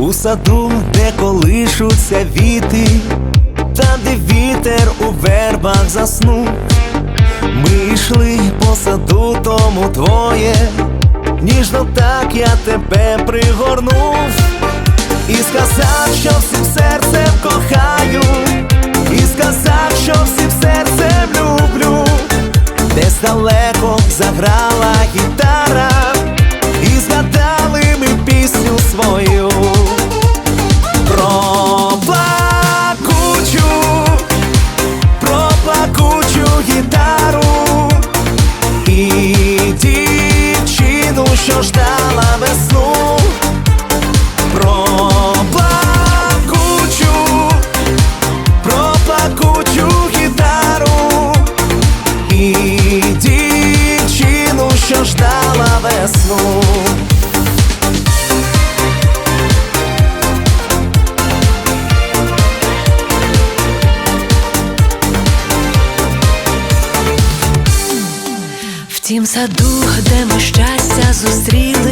У саду, де колишуться віти, там, де вітер у вербах заснув. Ми йшли по саду, тому твоє, ніжно так я тебе пригорнув і сказав, що всім серцем кохаю, і сказав, що всім серцем люблю, десь далеко заграла гітара, і згадали ми пісню свою. Ждала весну. Про плакучу, про плакучу гітару і дівчину, що ждала весну. В тім саду, де ми щастя зустріли,